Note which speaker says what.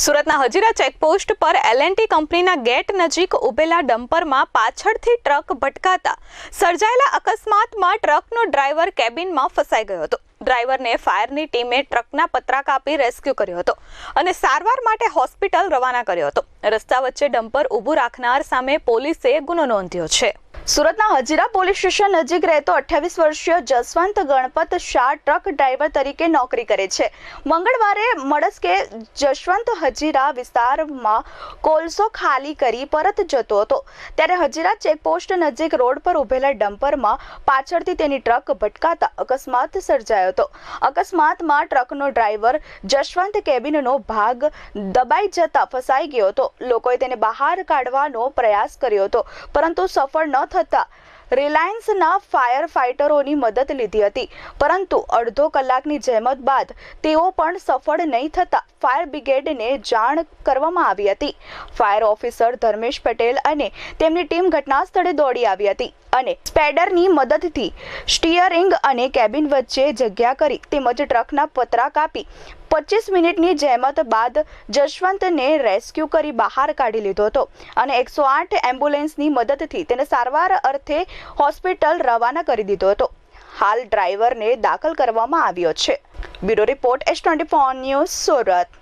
Speaker 1: સુરતના હજીરા ચેકપોસ્ટ પર એલએનટી કંપનીના ગેટ નજીક ઉભેલા ડમ્પરમાં પાછળથી ટ્રક ભટકાતા સર્જાયેલા અકસ્માતમાં ટ્રકનો ડ્રાઈવર કેબિનમાં ફસાઈ ગયો હતો. ડ્રાઈવરને ફાયરની ટીમે ટ્રકના પતરા કાપી રેસ્ક્યુ કર્યો હતો અને સારવાર માટે હોસ્પિટલ રવાના કર્યો હતો. રસ્તા વચ્ચે ડમ્પર ઊભું રાખનાર સામે પોલીસે ગુનો નોંધ્યો છે. સુરતના હજીરા પોલીસ સ્ટેશન નજીક રહેતો અઠ્યાવીસ વર્ષીય જસવંત ગણપત શાહ ટ્રક ડ્રાઈવર તરીકે નોકરી કરે છે. મંગળવારે મળસ્કે જશવંત હજીરા વિસ્તારમાં કોલસો ખાલી કરી પરત જતો હતો. ત્યારે હજીરા ચેકપોસ્ટ નજીક રોડ પર ઉભેલા ડમ્પરમાં પાછળથી તેની ટ્રક ભટકાતા અકસ્માત સર્જાયો હતો. અકસ્માતમાં ટ્રકનો ડ્રાઈવર જશવંત કેબિનનો ભાગ દબાઈ જતા ફસાઈ ગયો હતો. લોકોએ તેને બહાર કાઢવાનો પ્રયાસ કર્યો હતો, પરંતુ સફળ ન થતા રિલાયન્સના ફાયર ફાઇટરોની મદદ લીધી હતી. પરંતુ અડધો કલાકની જહેમત બાદ તેઓ પણ સફળ નહીં થતા ફાયર બ્રિગેડને જાણ કરવામાં આવી હતી. ફાયર ઓફિસર ધર્મેશ પટેલ અને તેમની ટીમ ઘટના સ્થળે દોડી આવી હતી અને સ્પેડરની મદદથી સ્ટીયરિંગ અને કેબિન વચ્ચે જગ્યા કરી તેમજ ટ્રકના પતરા કાપી પચીસ મિનિટની જહેમત બાદ જશવંતને રેસ્ક્યુ કરી બહાર કાઢી લીધો હતો અને એકસો આઠ એમ્બ્યુલન્સની મદદથી તેને સારવાર અર્થે હોસ્પિટલ રવાના કરી દીધો હતો. હાલ ડ્રાઈવરને દાખલ કરવામાં આવ્યો છે. Bureau report S twenty four news Surat.